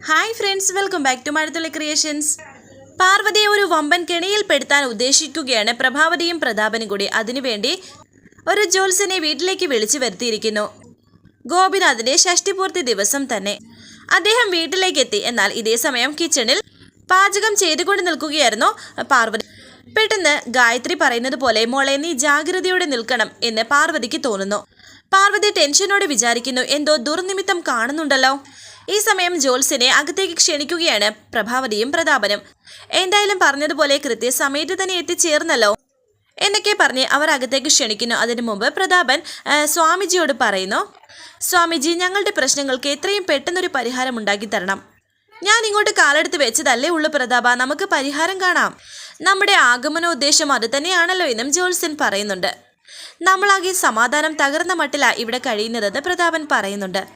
Hi friends welcome back to Mazhathulli creations പാർവതിയെ ഒരു വമ്പൻ കെണിയിൽപ്പെടുത്താൻ ഉദ്ദേശിക്കുകയാണ് പ്രഭാവതിയും പ്രതാപനും കൂടി. അതിനുവേണ്ടി ഒരു ജോൽസനെ വീട്ടിലേക്ക് വിളിച്ചു വരുത്തിയിരിക്കുന്നു. ഗോപിനാഥിന്റെ ഷഷ്ടിപൂർത്തി ദിവസം തന്നെ. അദ്ദേഹം വീട്ടിലേക്ക് എത്തി. എന്നാൽ ഇതേ സമയം കിച്ചണിൽ പാചകം ചെയ്തുകൊണ്ട് നിൽക്കുകയായിരുന്നു പാർവതി. പെട്ടെന്ന് ഗായത്രി പറയുന്നത് പോലെ മോളെ നീ ജാഗ്രതയോടെ നിൽക്കണം എന്ന് പാർവതിക്ക് തോന്നുന്നു. പാർവതി ടെൻഷനോടെ വിചാരിക്കുന്നു എന്തോ ദുർനിമിത്തം കാണുന്നുണ്ടല്ലോ. ഈ സമയം ജോത്സ്യനെ അകത്തേക്ക് ക്ഷണിക്കുകയാണ് പ്രഭാവതിയും പ്രതാപനും. എന്തായാലും പറഞ്ഞതുപോലെ കൃത്യസമയത്ത് തന്നെ എത്തിച്ചേർന്നല്ലോ. എന്നൊക്കെ പറഞ്ഞ് അവർ അകത്തേക്ക് ക്ഷണിക്കുന്നു. അതിനു മുമ്പ് പ്രതാപൻ സ്വാമിജിയോട് പറയുന്നു സ്വാമിജി ഞങ്ങളുടെ പ്രശ്നങ്ങൾക്ക് എത്രയും പെട്ടെന്നൊരു പരിഹാരം ഉണ്ടാക്കി തരണം. ഞാൻ ഇങ്ങോട്ട് കാലെടുത്ത് വെച്ചതല്ലേ ഉള്ളു പ്രതാപ നമുക്ക് പരിഹാരം കാണാം. നമ്മുടെ ആഗമനോദ്ദേശം അത് തന്നെയാണല്ലോ എന്നും ജോത്സ്യൻ പറയുന്നുണ്ട്. നമ്മളാകെ സമാധാനം തകർന്ന മട്ടില ഇവിടെ കഴിയുന്നതെന്ന് പ്രതാപൻ പറയുന്നുണ്ട്.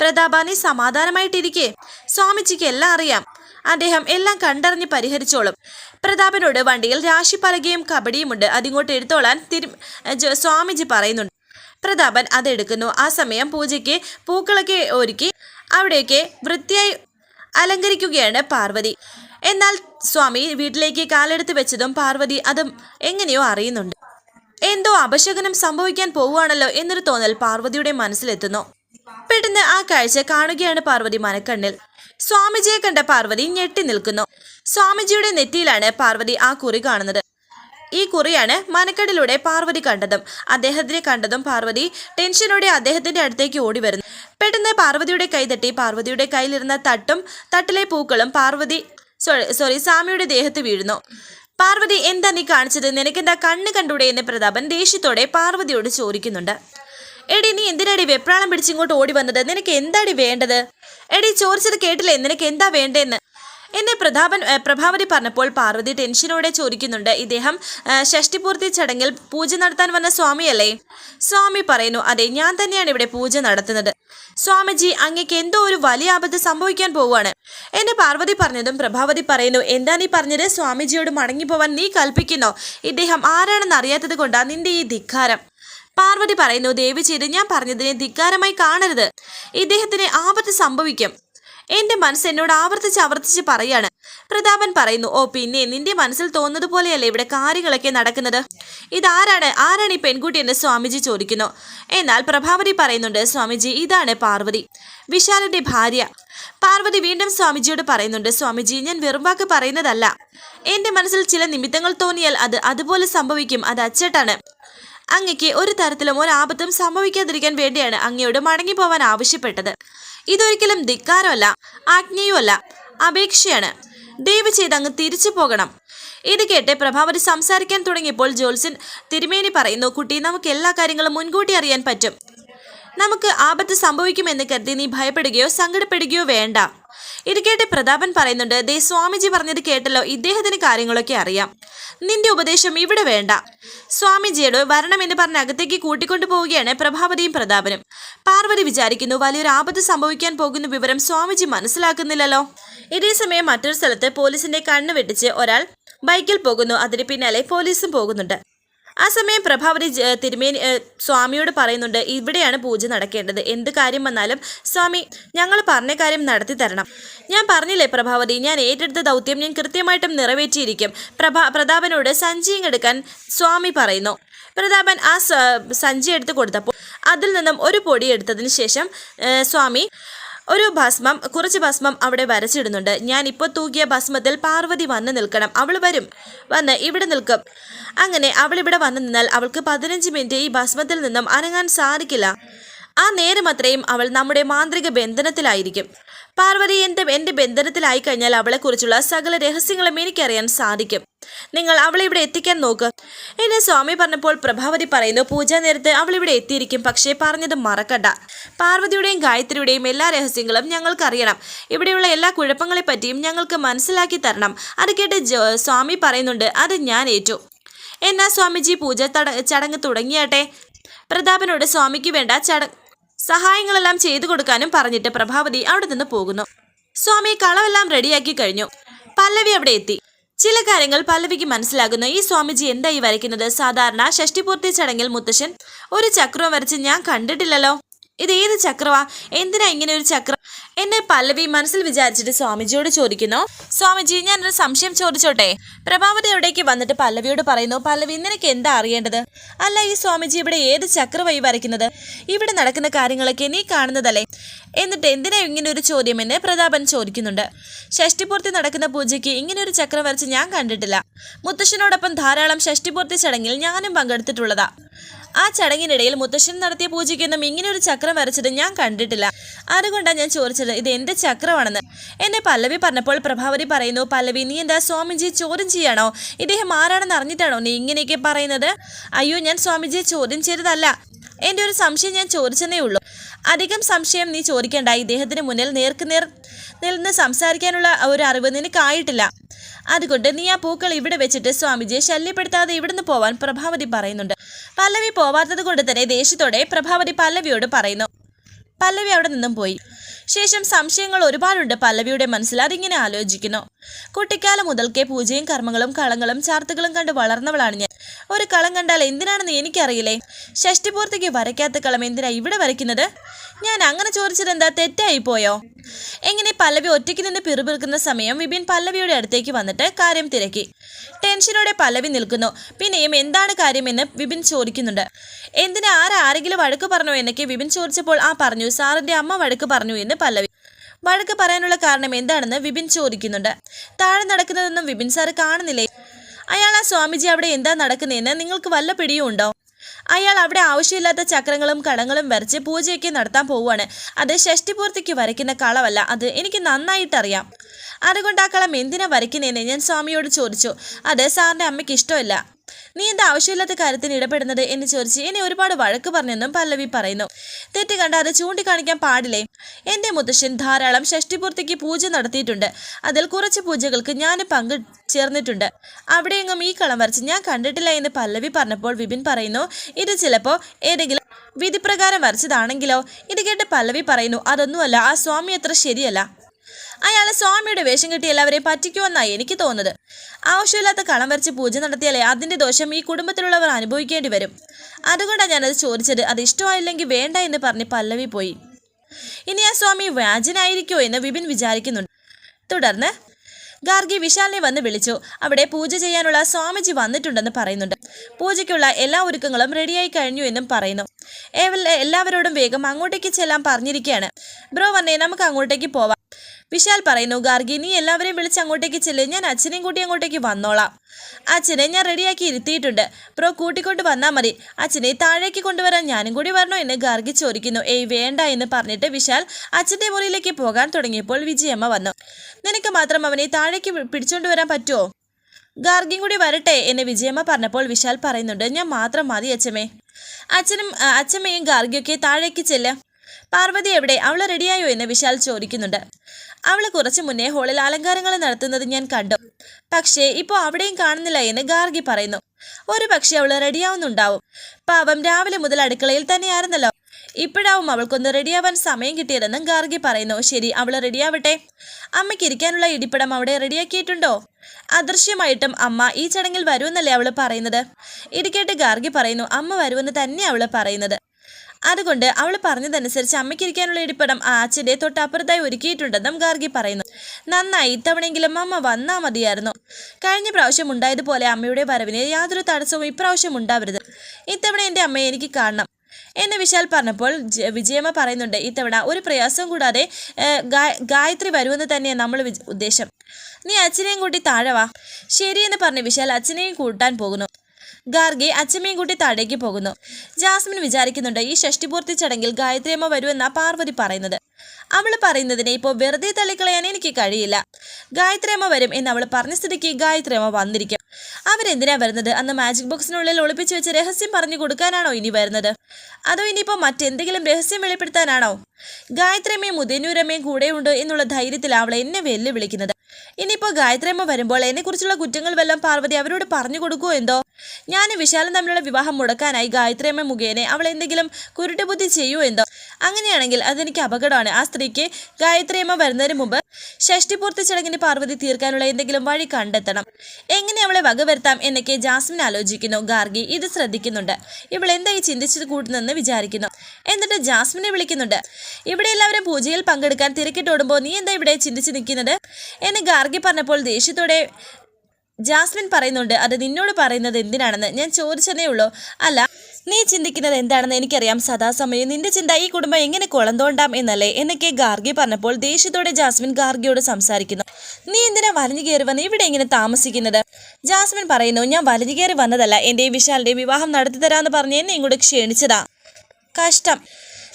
പ്രതാപ നീ സമാധാനമായിട്ടിരിക്കേ. സ്വാമിജിക്ക് എല്ലാം അറിയാം. അദ്ദേഹം എല്ലാം കണ്ടറിഞ്ഞ് പരിഹരിച്ചോളും. പ്രതാപനോട് വണ്ടിയിൽ രാശിപ്പലകയും കബഡിയുമുണ്ട്. അതിങ്ങോട്ട് എടുത്തോളാൻ തിരു സ്വാമിജി പറയുന്നുണ്ട്. പ്രതാപൻ അതെടുക്കുന്നു. ആ സമയം പൂജയ്ക്ക് പൂക്കളൊക്കെ ഒരുക്കി അവിടെയൊക്കെ വൃത്തിയായി അലങ്കരിക്കുകയാണ് പാർവതി. എന്നാൽ സ്വാമി വീട്ടിലേക്ക് കാലെടുത്ത് വെച്ചതും പാർവതി അതും എങ്ങനെയോ അറിയുന്നുണ്ട്. എന്തോ അപശകനം സംഭവിക്കാൻ പോവുകയാണല്ലോ എന്നൊരു തോന്നൽ പാർവതിയുടെ മനസ്സിലെത്തുന്നു. പെട്ടെന്ന് ആ കാഴ്ച കാണുകയാണ് പാർവതി മനക്കണ്ണിൽ. സ്വാമിജിയെ കണ്ട പാർവതി ഞെട്ടി നിൽക്കുന്നു. സ്വാമിജിയുടെ നെറ്റിയിലാണ് പാർവതി ആ കുറി കാണുന്നത്. ഈ കുറിയാണ് മനക്കടിലൂടെ പാർവതി കണ്ടതും. അദ്ദേഹത്തിനെ കണ്ടതും പാർവതി ടെൻഷനോടെ അദ്ദേഹത്തിന്റെ അടുത്തേക്ക് ഓടി വരുന്നു. പെട്ടെന്ന് പാർവതിയുടെ കൈ തട്ടി പാർവതിയുടെ കയ്യിലിരുന്ന തട്ടും തട്ടിലെ പൂക്കളും പാർവതി സോറി സോറി സ്വാമിയുടെ ദേഹത്ത് വീഴുന്നു. പാർവതി എന്താ നീ കാണിച്ചത്? നിനക്കെന്താ കണ്ണ് കണ്ടൂടെ എന്ന് പ്രതാപൻ ദേഷ്യത്തോടെ പാർവതിയോട് ചോദിക്കുന്നുണ്ട്. എടി നീ എന്തിനാടി വെപ്രാളം പിടിച്ചിങ്ങോട്ട് ഓടി വന്നത്? നിനക്ക് എന്താടി വേണ്ടത്? എടി ചോദിച്ചത് കേട്ടില്ലേ? നിനക്ക് എന്താ വേണ്ടതെന്ന് എന്നെ പ്രതാപൻ പ്രഭാവതി പറഞ്ഞപ്പോൾ പാർവതി ടെൻഷനോടെ ചോദിക്കുന്നുണ്ട്. ഇദ്ദേഹം ഷഷ്ടിപൂർത്തി ചടങ്ങിൽ പൂജ നടത്താൻ വന്ന സ്വാമിയല്ലേ? സ്വാമി പറയുന്നു അതെ ഞാൻ തന്നെയാണ് ഇവിടെ പൂജ നടത്തുന്നത്. സ്വാമിജി അങ്ങേക്ക് എന്തോ ഒരു വലിയ ആപത്ത് സംഭവിക്കാൻ പോവുകയാണ്. എന്നെ പാർവതി പറഞ്ഞതും പ്രഭാവതി പറയുന്നു എന്താ നീ പറഞ്ഞത്? സ്വാമിജിയോട് മടങ്ങിപ്പോവാൻ നീ കൽപ്പിക്കുന്നോ? ഇദ്ദേഹം ആരാണെന്ന് അറിയാത്തത് കൊണ്ടാ നിന്റെ ഈ ധിക്കാരം. പാർവതി പറയുന്നു ദേവി ചെയ്ത് ഞാൻ പറഞ്ഞതിനെ ധിക്കാരമായി കാണരുത്. ഇദ്ദേഹത്തിന് ആപത്ത് സംഭവിക്കും. എന്റെ മനസ്സ് എന്നോട് ആവർത്തിച്ച് ആവർത്തിച്ച് പറയാണ്. പ്രതാപൻ പറയുന്നു ഓ പിന്നെ നിന്റെ മനസ്സിൽ തോന്നുന്നത് പോലെയല്ലേ ഇവിടെ കാര്യങ്ങളൊക്കെ നടക്കുന്നത്? ഇതാരാണ് ആരാണ് ഈ പെൺകുട്ടി എന്ന് സ്വാമിജി ചോദിക്കുന്നു. എന്നാൽ പ്രഭാവതി പറയുന്നുണ്ട് സ്വാമിജി ഇതാണ് പാർവതി. വിശാലിന്റെ ഭാര്യ. പാർവതി വീണ്ടും സ്വാമിജിയോട് പറയുന്നുണ്ട് സ്വാമിജി ഞാൻ വെറും വാക്ക് പറയുന്നതല്ല. എന്റെ മനസ്സിൽ ചില നിമിത്തങ്ങൾ തോന്നിയാൽ അത് അതുപോലെ സംഭവിക്കും. അത് അച്ചട്ടാണ്. അങ്ങയ്ക്ക് ഒരു തരത്തിലും ഒരു ആപത്തും സംഭവിക്കാതിരിക്കാൻ വേണ്ടിയാണ് അങ്ങയോട് മടങ്ങി മടങ്ങിപ്പോവാൻ ആവശ്യപ്പെട്ടത്. ഇതൊരിക്കലും ധിക്കാരമല്ല ആജ്ഞയുമല്ല അപേക്ഷയാണ്. ദയവ് ചെയ്ത് അങ്ങ് തിരിച്ചു പോകണം. ഇത് കേട്ട് പ്രഭാവതി സംസാരിക്കാൻ തുടങ്ങിയപ്പോൾ ജോത്സ്യൻ തിരുമേനി പറയുന്നു കുട്ടി നമുക്ക് എല്ലാ കാര്യങ്ങളും മുൻകൂട്ടി അറിയാൻ പറ്റും. നമുക്ക് ആപത്ത് സംഭവിക്കുമെന്ന് കരുതി നീ ഭയപ്പെടുകയോ സങ്കടപ്പെടുകയോ വേണ്ട. ഇത് കേട്ട് പ്രതാപൻ പറയുന്നുണ്ട് ദേ സ്വാമിജി പറഞ്ഞത് കേട്ടല്ലോ ഇദ്ദേഹത്തിന് കാര്യങ്ങളൊക്കെ അറിയാം. നിന്റെ ഉപദേശം ഇവിടെ വേണ്ട. സ്വാമിജിയോട് എന്ന് പറഞ്ഞ അകത്തേക്ക് കൂട്ടിക്കൊണ്ടു പോവുകയാണ് പ്രഭാവതിയും പ്രതാപനും. പാർവതി വിചാരിക്കുന്നു വലിയൊരു ആപത്ത് സംഭവിക്കാൻ പോകുന്ന വിവരം സ്വാമിജി മനസ്സിലാക്കുന്നില്ലല്ലോ. ഇതേ സമയം മറ്റൊരു സ്ഥലത്ത് പോലീസിന്റെ കണ്ണ് വെട്ടിച്ച് ഒരാൾ ബൈക്കിൽ പോകുന്നു. അതിന് പിന്നാലെ പോലീസും പോകുന്നുണ്ട്. ആ സമയം പ്രഭാവതി തിരുമേനി സ്വാമിയോട് പറയുന്നുണ്ട് ഇവിടെയാണ് പൂജ നടക്കേണ്ടത്. എന്ത് കാര്യം വന്നാലും സ്വാമി ഞങ്ങൾ പറഞ്ഞ കാര്യം നടത്തി തരണം. ഞാൻ പറഞ്ഞില്ലേ പ്രഭാവതി ഞാൻ ഏറ്റെടുത്ത ദൗത്യം ഞാൻ കൃത്യമായിട്ടും നിറവേറ്റിയിരിക്കും. പ്രഭാ പ്രതാപനോട് സഞ്ചിയും എടുക്കാൻ സ്വാമി പറയുന്നു. പ്രതാപൻ ആ സഞ്ചി എടുത്ത് കൊടുത്തപ്പോൾ അതിൽ നിന്നും ഒരു പൊടി എടുത്തതിന് ശേഷം സ്വാമി ഒരു ഭസ്മം കുറച്ച് ഭസ്മം അവിടെ വരച്ചിടുന്നുണ്ട്. ഞാൻ ഇപ്പോൾ തൂക്കിയ ഭസ്മത്തിൽ പാർവതി വന്ന് നിൽക്കണം. അവൾ വരും. വന്ന് ഇവിടെ നിൽക്കും. അങ്ങനെ അവൾ ഇവിടെ വന്നു നിന്നാൽ അവൾക്ക് പതിനഞ്ച് മിനിറ്റ് ഈ ഭസ്മത്തിൽ നിന്നും അനങ്ങാൻ സാധിക്കില്ല. ആ നേരം അത്രയും അവൾ നമ്മുടെ മാന്ത്രിക ബന്ധനത്തിലായിരിക്കും. പാർവതി എന്റെ എന്റെ ബന്ധനത്തിലായി കഴിഞ്ഞാൽ അവളെക്കുറിച്ചുള്ള സകല രഹസ്യങ്ങളും എനിക്കറിയാൻ സാധിക്കും. നിങ്ങൾ അവളെ ഇവിടെ എത്തിക്കാൻ നോക്ക്. എന്നെ സ്വാമി പറഞ്ഞപ്പോൾ പ്രഭാവതി പറയുന്നു പൂജാ നേരത്ത് അവളിവിടെ എത്തിയിരിക്കും പക്ഷേ പറഞ്ഞത് മറക്കണ്ട. പാർവതിയുടെയും ഗായത്രിയുടെയും എല്ലാ രഹസ്യങ്ങളും ഞങ്ങൾക്കറിയണം. ഇവിടെയുള്ള എല്ലാ കുഴപ്പങ്ങളെ പറ്റിയും ഞങ്ങൾക്ക് മനസ്സിലാക്കി തരണം. അത് കേട്ട് സ്വാമി പറയുന്നുണ്ട് അത് ഞാൻ ഏറ്റു. എന്നാ സ്വാമിജി പൂജ ചടങ്ങ് തുടങ്ങിയാട്ടെ? പ്രതാപനോട് സ്വാമിക്ക് വേണ്ട ചട സഹായങ്ങളെല്ലാം ചെയ്തു കൊടുക്കാനും പറഞ്ഞിട്ട് പ്രഭാവതി അവിടെ നിന്ന് പോകുന്നു. സ്വാമി കളവെല്ലാം റെഡിയാക്കി കഴിഞ്ഞു. പല്ലവി അവിടെ എത്തി. ചില കാര്യങ്ങൾ പല്ലവിക്ക് മനസ്സിലാകുന്നു. ഈ സ്വാമിജി എന്താ ഈ വരയ്ക്കുന്നത്? സാധാരണ ഷഷ്ടിപൂർത്തി ചടങ്ങിൽ മുത്തശ്ശൻ ഒരു ചക്രം വരച്ച് ഞാൻ കണ്ടിട്ടില്ലല്ലോ. ഇത് ഏത് ചക്രവാ? എന്തിനാ ഇങ്ങനെ ഒരു ചക്രം? എന്നെ പല്ലവി മനസ്സിൽ വിചാരിച്ചിട്ട് സ്വാമിജിയോട് ചോദിക്കുന്നു. സ്വാമിജി ഞാനൊരു സംശയം ചോദിച്ചോട്ടെ? പ്രഭാവതി എവിടേക്ക് വന്നിട്ട് പല്ലവിയോട് പറയുന്നു പല്ലവി നിനക്ക് എന്താ അറിയേണ്ടത്? അല്ല ഈ സ്വാമിജി ഇവിടെ ഏത് ചക്ര വഴി വരയ്ക്കുന്നത്? ഇവിടെ നടക്കുന്ന കാര്യങ്ങളൊക്കെ നീ കാണുന്നതല്ലേ? എന്നിട്ട് എന്തിനാ ഇങ്ങനെ ഒരു ചോദ്യം എന്നെ പ്രതാപൻ ചോദിക്കുന്നുണ്ട്. ഷഷ്ടിപൂർത്തി നടക്കുന്ന പൂജയ്ക്ക് ഇങ്ങനെ ഒരു ചക്രം വരച്ച് ഞാൻ കണ്ടിട്ടില്ല. മുത്തശ്ശനോടൊപ്പം ധാരാളം ഷഷ്ടിപൂർത്തി ചടങ്ങിൽ ഞാനും പങ്കെടുത്തിട്ടുള്ളതാ. ആ ചടങ്ങിനിടയിൽ മുത്തശ്ശൻ നടത്തിയ പൂജയ്ക്കൊന്നും ഇങ്ങനെ ഒരു ചക്രം വരച്ചത് ഞാൻ കണ്ടിട്ടില്ല. അതുകൊണ്ടാണ് ഞാൻ ചോദിച്ചത് ഇത് എന്റെ ചക്രമാണെന്ന്? എന്നെ പല്ലവി പറഞ്ഞപ്പോൾ പ്രഭാവതി പറയുന്നു പല്ലവി നീ എന്താ സ്വാമിജിയെ ചോദ്യം ചെയ്യാണോ? ഇദ്ദേഹം ആരാണെന്ന് അറിഞ്ഞിട്ടാണോ നീ ഇങ്ങനെയൊക്കെ പറയുന്നത്? അയ്യോ ഞാൻ സ്വാമിജിയെ ചോദ്യം ചെയ്തതല്ല. എന്റെ ഒരു സംശയം ഞാൻ ചോദിച്ചതേ ഉള്ളൂ. അധികം സംശയം നീ ചോദിക്കേണ്ട. ഇദ്ദേഹത്തിന് മുന്നിൽ നേർക്കുനേർ നിന്ന് സംസാരിക്കാനുള്ള ഒരു അറിവ് നിനക്കായിട്ടില്ല. അതുകൊണ്ട് നീ ആ പൂക്കൾ ഇവിടെ വെച്ചിട്ട് സ്വാമിജിയെ ശല്യപ്പെടുത്താതെ ഇവിടുന്ന് പോവാൻ പ്രഭാവതി പറയുന്നുണ്ട്. പല്ലവി പോവാത്തത് കൊണ്ട് തന്നെ ദേഷ്യത്തോടെ പ്രഭാവതി പല്ലവിയോട് പറയുന്നു. പല്ലവി അവിടെ നിന്നും പോയി. ശേഷം സംശയങ്ങൾ ഒരുപാടുണ്ട് പല്ലവിയുടെ മനസ്സിൽ. അതിങ്ങനെ ആലോചിക്കുന്നു. കുട്ടിക്കാലം മുതൽക്കേ പൂജയും കർമ്മങ്ങളും കളങ്ങളും ചാർത്തുകളും കണ്ട് വളർന്നവളാണ് ഞാൻ. ഒരു കളം കണ്ടാൽ എന്തിനാണെന്ന് എനിക്കറിയില്ലേ? ഷഷ്ടിപൂർത്തിക്ക് വരയ്ക്കാത്ത കളം എന്തിനാ ഇവിടെ വരയ്ക്കുന്നത്? ഞാൻ അങ്ങനെ ചോദിച്ചത് എന്താ? തെറ്റായി പോയോ എങ്ങനെ പല്ലവി ഒറ്റയ്ക്ക് നിന്ന് പിറുപിറുക്കുന്ന സമയം വിപിൻ പല്ലവിയുടെ അടുത്തേക്ക് വന്നിട്ട് കാര്യം തിരക്കി. ടെൻഷനോടെ പല്ലവി നിൽക്കുന്നു. പിന്നെയും എന്താണ് കാര്യമെന്ന് വിപിൻ ചോദിക്കുന്നുണ്ട്. എന്തിനാ? ആരാരെങ്കിലും വഴക്ക് പറഞ്ഞു എന്നൊക്കെ വിപിൻ ചോദിച്ചപ്പോൾ ആ പറഞ്ഞു സാറിന്റെ അമ്മ വഴക്ക് പറഞ്ഞു എന്ന് പല്ലവി. വഴക്ക് പറയാനുള്ള കാരണം എന്താണെന്ന് വിപിൻ ചോദിക്കുന്നുണ്ട്. താഴെ നടക്കുന്നതൊന്നും വിപിൻ സാറ് കാണുന്നില്ലേ? അയാൾ ആ സ്വാമിജി അവിടെ എന്താ നടക്കുന്നതെന്ന് നിങ്ങൾക്ക് വല്ല പിടിയും ഉണ്ടോ? അയാൾ അവിടെ ആവശ്യമില്ലാത്ത ചക്രങ്ങളും കടങ്ങളും വരച്ച് പൂജയൊക്കെ നടത്താൻ പോവുകയാണ്. അത് ഷഷ്ടിപൂർത്തിക്ക് വരയ്ക്കുന്ന കളവല്ല അത് എനിക്ക് നന്നായിട്ടറിയാം. അതുകൊണ്ട് ആ കളം എന്തിനാ വരയ്ക്കുന്നതെന്ന് ഞാൻ സ്വാമിയോട് ചോദിച്ചു. അത് സാറിന്റെ അമ്മയ്ക്ക് ഇഷ്ടമല്ല. നീ എന്താ ആവശ്യമില്ലാത്ത കാര്യത്തിന് ഇടപെടുന്നത് എന്ന് ചോദിച്ച് എന്നെ ഒരുപാട് വഴക്ക് പറഞ്ഞെന്നും പല്ലവി പറയുന്നു. തെറ്റ് കണ്ട അത് ചൂണ്ടിക്കാണിക്കാൻ പാടില്ലേ? എന്റെ മുത്തശ്ശൻ ധാരാളം ഷഷ്ടിപൂർത്തിക്ക് പൂജ നടത്തിയിട്ടുണ്ട്. അതിൽ കുറച്ച് പൂജകൾക്ക് ഞാൻ പങ്കു ചേർന്നിട്ടുണ്ട്. അവിടെയെങ്ങും ഈ കളം വരച്ച് ഞാൻ കണ്ടിട്ടില്ല എന്ന് പല്ലവി പറഞ്ഞപ്പോൾ വിപിൻ പറയുന്നു ഇത് ചിലപ്പോൾ ഏതെങ്കിലും വിധിപ്രകാരം വരച്ചതാണെങ്കിലോ? ഇത് കേട്ട് പല്ലവി പറയുന്നു അതൊന്നുമല്ല ആ സ്വാമി അത്ര ശരിയല്ല. അയാൾ സ്വാമിയുടെ വേഷം കെട്ടി എല്ലാവരെയും പറ്റിക്കുമെന്നായി എനിക്ക് തോന്നുന്നത്. ആവശ്യമില്ലാത്ത കളം വരച്ച് പൂജ നടത്തിയാലേ അതിന്റെ ദോഷം ഈ കുടുംബത്തിലുള്ളവർ അനുഭവിക്കേണ്ടി വരും. അതുകൊണ്ടാണ് ഞാനത് ചോദിച്ചത് അത് ഇഷ്ടമായില്ലെങ്കിൽ വേണ്ട എന്ന് പറഞ്ഞ് പല്ലവി പോയി. ഇനി ആ സ്വാമി വ്യാജനായിരിക്കുമോ എന്ന് വിപിൻ വിചാരിക്കുന്നുണ്ട്. തുടർന്ന് ഗാർഗി വിശാലിനെ വന്ന് വിളിച്ചു. അവിടെ പൂജ ചെയ്യാനുള്ള സ്വാമിജി വന്നിട്ടുണ്ടെന്ന് പറയുന്നുണ്ട്. പൂജയ്ക്കുള്ള എല്ലാ ഒരുക്കങ്ങളും റെഡിയായി കഴിഞ്ഞു എന്നും പറയുന്നു. എല്ലാവരോടും വേഗം അങ്ങോട്ടേക്ക് ചെല്ലാൻ പറഞ്ഞിരിക്കുകയാണ്. ബ്രോ വന്നേ നമുക്ക് അങ്ങോട്ടേക്ക് പോവാം. വിശാൽ പറയുന്നു ഗാർഗി നീ എല്ലാവരെയും വിളിച്ച് അങ്ങോട്ടേക്ക് ചെല്ല്. ഞാൻ അച്ഛനെയും കൂട്ടി അങ്ങോട്ടേക്ക് വന്നോളാം. അച്ഛനെ ഞാൻ റെഡിയാക്കി ഇരുത്തിയിട്ടുണ്ട്. ബ്രോ കൂട്ടിക്കൊണ്ട് വന്നാൽ മതി. അച്ഛനെ താഴേക്ക് കൊണ്ടുവരാൻ ഞാനും കൂടി വരണോ എന്ന് ഗാർഗി ചോദിക്കുന്നു. ഏയ് വേണ്ട എന്ന് പറഞ്ഞിട്ട് വിശാൽ അച്ഛന്റെ മുറിയിലേക്ക് പോകാൻ തുടങ്ങിയപ്പോൾ വിജയമ്മ വന്നു. നിനക്ക് മാത്രം അവനെ താഴേക്ക് പിടിച്ചുകൊണ്ട് വരാൻ പറ്റുമോ ഗാർഗിയും കൂടി വരട്ടെ എന്ന് വിജയമ്മ പറഞ്ഞപ്പോൾ വിശാൽ പറയുന്നുണ്ട്. ഞാൻ മാത്രം മതി അച്ഛമ്മേ. അച്ഛനും അച്ഛമ്മയും ഗാർഗിയൊക്കെ താഴേക്ക് ചെല്ല്. പാർവതി എവിടെ? അവൾ റെഡിയായോ എന്ന് വിശാൽ ചോദിക്കുന്നുണ്ട്. അവൾ കുറച്ചു മുന്നേ ഹോളിൽ അലങ്കാരങ്ങൾ നടത്തുന്നത് ഞാൻ കണ്ടു. പക്ഷേ ഇപ്പോൾ അവിടെയും കാണുന്നില്ല എന്ന് ഗാർഗി പറയുന്നു. ഒരു പക്ഷേ അവൾ റെഡിയാവുന്നുണ്ടാവും പാവം രാവിലെ മുതൽ അടുക്കളയിൽ തന്നെയായിരുന്നല്ലോ ഇപ്പോഴാവും അവൾക്കൊന്ന് റെഡിയാവാൻ സമയം കിട്ടിയതെന്നും ഗാർഗി പറയുന്നു. ശരി അവൾ റെഡിയാവട്ടെ അമ്മയ്ക്ക് ഇരിക്കാനുള്ള ഇടിപ്പിടം അവിടെ റെഡിയാക്കിയിട്ടുണ്ടോ അദൃശ്യമായിട്ടും അമ്മ ഈ ചടങ്ങിൽ വരുമെന്നല്ലേ അവൾ പറയുന്നത്? ഇടിക്കേട്ട് ഗാർഗി പറയുന്നു. അമ്മ വരുമെന്ന് തന്നെ അവൾ പറയുന്നത്. അതുകൊണ്ട് അവൾ പറഞ്ഞതനുസരിച്ച് അമ്മയ്ക്കിരിക്കാനുള്ള ഇരിപ്പിടം ആ അച്ഛന്റെ തൊട്ടപ്പുറത്തായി ഒരുക്കിയിട്ടുണ്ടെന്നും ഗാർഗി പറയുന്നു. നന്നായി ഇത്തവണയെങ്കിലും അമ്മ വന്നാ മതിയായിരുന്നു. കഴിഞ്ഞ പ്രാവശ്യം ഉണ്ടായതുപോലെ അമ്മയുടെ വരവിന് യാതൊരു തടസ്സവും ഇപ്രാവശ്യം ഉണ്ടാവരുത്. ഇത്തവണ എന്റെ അമ്മയെ എനിക്ക് കാണണം എന്ന് വിശാൽ പറഞ്ഞപ്പോൾ വിജയമ്മ പറയുന്നുണ്ട് ഇത്തവണ ഒരു പ്രയാസവും കൂടാതെ ഗായത്രി വരുമെന്ന് തന്നെയാണ് നമ്മൾ ഉദ്ദേശം. നീ അച്ഛനെയും കൂട്ടി താഴെ വാ. ശരിയെന്ന് പറഞ്ഞ് വിശാൽ അച്ഛനെയും കൂട്ടാൻ പോകുന്നു. ഗാർഗി അച്ഛമ്മയും കൂട്ടി താഴേക്ക് പോകുന്നു. ജാസ്മിൻ വിചാരിക്കുന്നുണ്ട് ഈ ഷഷ്ടിപൂർത്തി ചടങ്ങിൽ ഗായത്രിയമ്മ വരുമെന്ന പാർവതി പറയുന്നത്. അവൾ പറയുന്നതിനെ ഇപ്പോൾ വെറുതെ തള്ളിക്കളയാൻ എനിക്ക് കഴിയില്ല. ഗായത്രിയമ്മ വരും എന്ന് അവൾ പറഞ്ഞ സ്ഥിതിക്ക് ഗായത്രിയമ്മ വന്നിരിക്കും. അവരെന്തിനാ വരുന്നത്? അന്ന് മാജിക് ബോക്സിനുള്ളിൽ ഒളിപ്പിച്ചു വെച്ച് രഹസ്യം പറഞ്ഞു കൊടുക്കാനാണോ ഇനി വരുന്നത്? അതോ ഇനിയിപ്പോൾ മറ്റെന്തെങ്കിലും രഹസ്യം വെളിപ്പെടുത്താനാണോ? ഗായത്രിയമ്മയും ഉദയനൂരമ്മയും കൂടെയുണ്ട് എന്നുള്ള ധൈര്യത്തിൽ അവൾ എന്നെ വെല്ലുവിളിക്കുന്നത്. ഇനിയിപ്പോൾ ഗായത്രിയമ്മ വരുമ്പോൾ എന്നെക്കുറിച്ചുള്ള കുറ്റങ്ങൾ വല്ലതും പാർവതി അവരോട് പറഞ്ഞു കൊടുക്കുമോ എന്തോ? ഞാൻ വിശാലം തമ്മിലുള്ള വിവാഹം മുടക്കാനായി ഗായത്രിയമ്മ മുഖേന അവൾ എന്തെങ്കിലും കുരുട്ടുബുദ്ധി ചെയ്യുമോ എന്തോ? അങ്ങനെയാണെങ്കിൽ അതെനിക്ക് അപകടമാണ്. ആ സ്ത്രീക്ക് ഗായത്രിയമ്മ വരുന്നതിന് മുമ്പ് ഷഷ്ടിപൂർത്തി ചടങ്ങിന് പാർവതി തീർക്കാനുള്ള എന്തെങ്കിലും വഴി കണ്ടെത്തണം. എങ്ങനെ അവളെ വകവരുത്താം എന്നൊക്കെ ജാസ്മിൻ ആലോചിക്കുന്നു. ഗാർഗി ഇത് ശ്രദ്ധിക്കുന്നുണ്ട്. ഇവൾ എന്തായി ചിന്തിച്ചത് കൂട്ടുന്നെന്ന് വിചാരിക്കുന്നു. എന്നിട്ട് ജാസ്മിനെ വിളിക്കുന്നുണ്ട്. ഇവിടെ എല്ലാവരും പൂജയിൽ പങ്കെടുക്കാൻ തിരക്കിട്ടോടുമ്പോൾ നീ എന്താ ഇവിടെ ചിന്തിച്ച് നിൽക്കുന്നത്? എന്ന് ഗാർഗി പറഞ്ഞപ്പോൾ ദേഷ്യത്തോടെ ജാസ്മിൻ പറയുന്നുണ്ട് അത് നിന്നോട് പറയുന്നത് എന്തിനാണെന്ന് ഞാൻ ചോദിച്ചതേ ഉള്ളൂ. അല്ല നീ ചിന്തിക്കുന്നത് എന്താണെന്ന് എനിക്കറിയാം. സദാസമയം നിന്റെ ചിന്ത ഈ കുടുംബം എങ്ങനെ കുളം തോണ്ടാം എന്നല്ലേ? എന്നൊക്കെ ഗാർഗി പറഞ്ഞപ്പോൾ ദേഷ്യത്തോടെ ജാസ്മിൻ ഗാർഗിയോട് സംസാരിക്കുന്നു. നീ എന്തിനാ വലിഞ്ഞു കയറി വന്ന് ഇവിടെ ഇങ്ങനെ താമസിക്കുന്നത്? ജാസ്മിൻ പറയുന്നു ഞാൻ വലിഞ്ഞു കയറി വന്നതല്ല. എന്റെയും വിശാലിന്റെയും വിവാഹം നടത്തി തരാമെന്ന് പറഞ്ഞ് എന്നെ ഇങ്ങോട്ട് ക്ഷണിച്ചതാ. കഷ്ടം.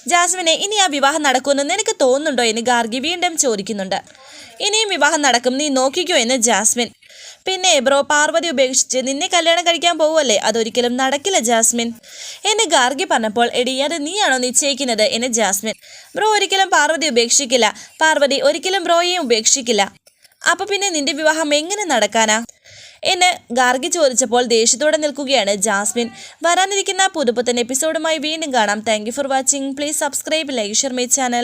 ജാസ്മിനെ ഇനി ആ വിവാഹം നടക്കുമെന്ന് നിനക്ക് തോന്നുന്നുണ്ടോ? എന്ന് ഗാർഗി വീണ്ടും ചോദിക്കുന്നുണ്ട്. ഇനിയും വിവാഹം നടക്കും. നീ നോക്കിക്കോ എന്ന് ജാസ്മിൻ പിന്നെ ബ്രോ പാർവതി ഉപേക്ഷിച്ച് നിന്നെ കല്യാണം കഴിക്കാൻ പോവല്ലേ അതൊരിക്കലും നടക്കില്ല ജാസ്മിൻ. എന്നെ ഗാർഗി പറഞ്ഞപ്പോൾ എടി അത് നീയാണോ നിശ്ചയിക്കുന്നത്? എന്നെ ജാസ്മിൻ. ബ്രോ ഒരിക്കലും പാർവതി ഉപേക്ഷിക്കില്ല. പാർവതി ഒരിക്കലും ബ്രോയെയും ഉപേക്ഷിക്കില്ല. അപ്പൊ പിന്നെ നിന്റെ വിവാഹം എങ്ങനെ നടക്കാനാ? എന്ന് ഗാർഗി ചോദിച്ചപ്പോൾ ദേഷ്യത്തോടെ നിൽക്കുകയാണ് ജാസ്മിൻ. വരാനിരിക്കുന്ന പുതുപുത്തൻ എപ്പിസോഡുമായി വീണ്ടും കാണാം. Thank for watching please subscribe like share my channel